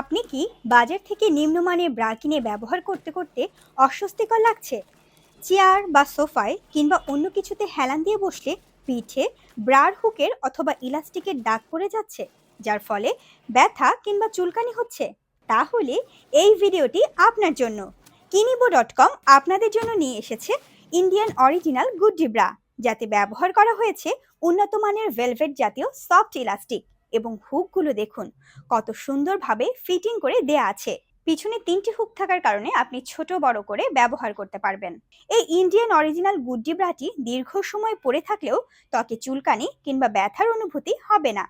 আপনি কি বাজার থেকে নিম্নমানের ব্রা কিনে ব্যবহার করতে করতে অস্বস্তিকর লাগছে? চেয়ার বা সোফায় কিংবা অন্য কিছুতে হেলান দিয়ে বসলে পিঠে, ব্রার হুকের অথবা ইলাস্টিকের দাগ পড়ে যাচ্ছে, যার ফলে ব্যথা কিংবা চুলকানি হচ্ছে? তাহলে এই ভিডিওটি আপনার জন্য। কিনিবো ডট কম আপনাদের জন্য নিয়ে এসেছে ইন্ডিয়ান অরিজিনাল গুড্ডি ব্রা, যাতে ব্যবহার করা হয়েছে উন্নত মানের ভেলভেট জাতীয় সফট ইলাস্টিক। এবং হুকগুলো দেখুন, কত সুন্দরভাবে ফিটিং করে দেয়া আছে। পিছনে তিনটি হুক থাকার কারণে আপনি ছোট, বড় করে ব্যবহার করতে পারবেন। এই ইন্ডিয়ান অরিজিনাল গুড্ডি ব্রাটি দীর্ঘ সময় পরে থাকলেও ত্বকে চুলকানি কিংবা ব্যথার অনুভূতি হবে না।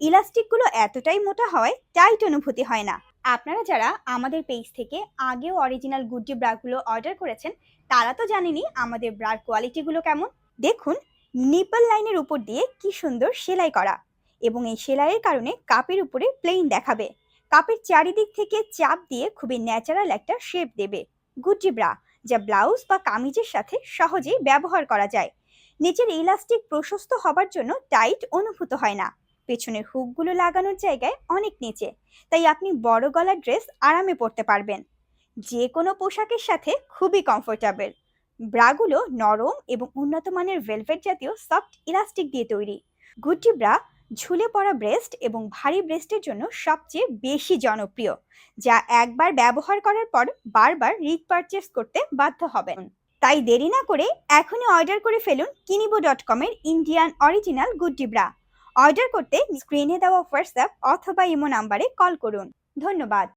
ইলাস্টিকগুলো এতটাই মোটা হয় টাইট অনুভূতি হয় না। আপনারা যারা আমাদের পেজ থেকে আগেও অরিজিনাল গুড্ডি ব্রাগুলো অর্ডার করেছেন, তারা তো জানেনই আমাদের ব্রার কোয়ালিটিগুলো কেমন। দেখুন নিপল লাইনের উপর দিয়ে কি সুন্দর সেলাই করা। এবং এই সেলাইয়ের কারণে কাপের উপরে প্লেন দেখাবে। কাপের চারিদিক থেকে চাপ দিয়ে খুবই ন্যাচারাল একটা শেপ দেবে। গুড্ডি ব্রা যা ব্লাউজ বা কামিজের সাথে সহজেই ব্যবহার করা যায়। নিচের ইলাস্টিক প্রশস্ত হবার জন্য টাইট অনুভূত হয় না। পেছনের হুকগুলো লাগানোর জায়গায় অনেক নিচে, তাই আপনি বড় গলার ড্রেস আরামে পরতে পারবেন। যে কোনো পোশাকের সাথে খুবই কমফোর্টেবল ব্রাগুলো নরম এবং উন্নত মানের ভেলভেট জাতীয় সফট ইলাস্টিক দিয়ে তৈরি। গুড্ডি ব্রা ঝুলে পড়া ব্রেস্ট এবং ভারী ব্রেস্টের জন্য সবচেয়ে বেশি জনপ্রিয়, যা একবার ব্যবহার করার পর বারবার রিপারচেস করতে বাধ্য হবেন। তাই দেরি না করে এখনই অর্ডার করে ফেলুন কিনিবো ডট কমের Indian original Guddi bra order করতে স্ক্রিনে দেওয়া হোয়াটসঅ্যাপ অথবা ইমো নাম্বারে কল করুন। ধন্যবাদ।